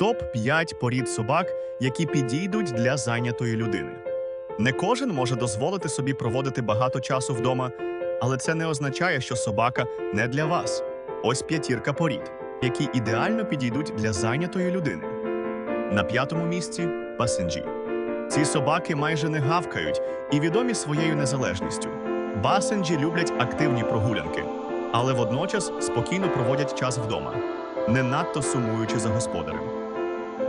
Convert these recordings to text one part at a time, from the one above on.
Топ 5 порід собак, які підійдуть для зайнятої людини. Не кожен може дозволити собі проводити багато часу вдома, але це не означає, що собака не для вас. Ось п'ятірка порід, які ідеально підійдуть для зайнятої людини. На п'ятому місці басенджі. Ці собаки майже не гавкають і відомі своєю незалежністю. Басенджі люблять активні прогулянки, але водночас спокійно проводять час вдома, не надто сумуючи за господарем.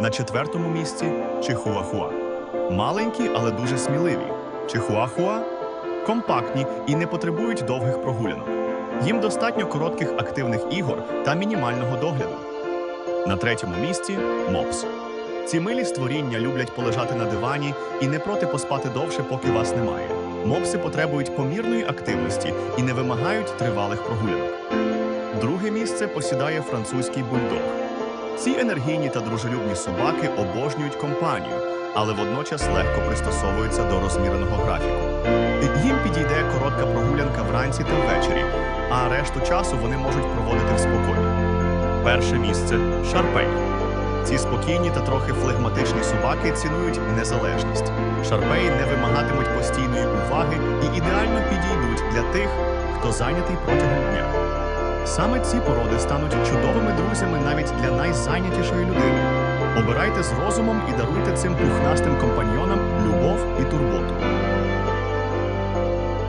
На четвертому місці чихуахуа. Маленькі, але дуже сміливі. Чихуахуа компактні і не потребують довгих прогулянок. Їм достатньо коротких активних ігор та мінімального догляду. На третьому місці мопс. Ці милі створіння люблять полежати на дивані і не проти поспати довше, поки вас немає. Мопси потребують помірної активності і не вимагають тривалих прогулянок. Друге місце посідає французький бульдог. Ці енергійні та дружелюбні собаки обожнюють компанію, але водночас легко пристосовуються до розміреного графіку. Їм підійде коротка прогулянка вранці та ввечері, а решту часу вони можуть проводити в спокої. Перше місце шарпей. Ці спокійні та трохи флегматичні собаки цінують незалежність. Шарпеї не вимагатимуть постійної уваги і ідеально підійдуть для тих, хто зайнятий протягом дня. Саме ці породи стануть чудовими друзями навіть для найзайнятішої людини. Обирайте з розумом і даруйте цим пухнастим компаньйонам любов і.